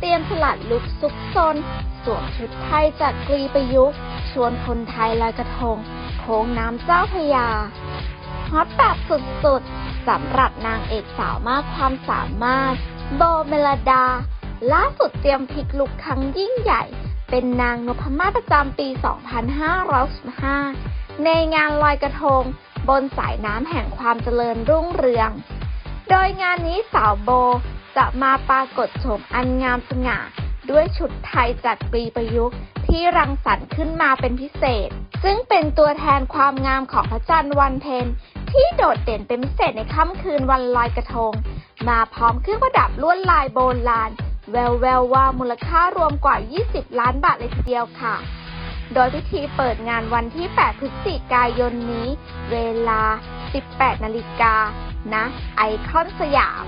เตรียมสลัดลุกซุกซนสวมชุดไทยจากกรีประยุกต์ชวนคนไทยลอยกระทง โค้งน้ำเจ้าพระยาฮอตแบบสุดๆสำหรับนางเอกสาวมากความสามารถ โบเมลดา ล่าสุดเตรียมพลิกลุกครั้งยิ่งใหญ่ เป็นนางนพมาศประจำปี 2565 ในงานลอยกระทง บนสายน้ำแห่งความเจริญรุ่งเรือง โดยงานนี้สาวโบ จะมาปรากฏโฉมอันงามสง่า ด้วยชุดไทยจากปรีประยุกต์ที่รังสรรค์ขึ้นมาเป็นพิเศษ ซึ่งเป็นตัวแทนความงามของพระจันทร์วันเพ็ญที่โดดเด่นเป็นพิเศษในค่ำคืนวันลอยกระทง มาพร้อมเครื่องประดับลวดลายโบราณแววแววว่ามูลค่ารวมกว่า 20 ล้านบาทเลยทีเดียวค่ะ โดยพิธีเปิดงานวันที่ 8 พฤศจิกายนนี้ เวลา 18 นาฬิกาณไอคอนสยาม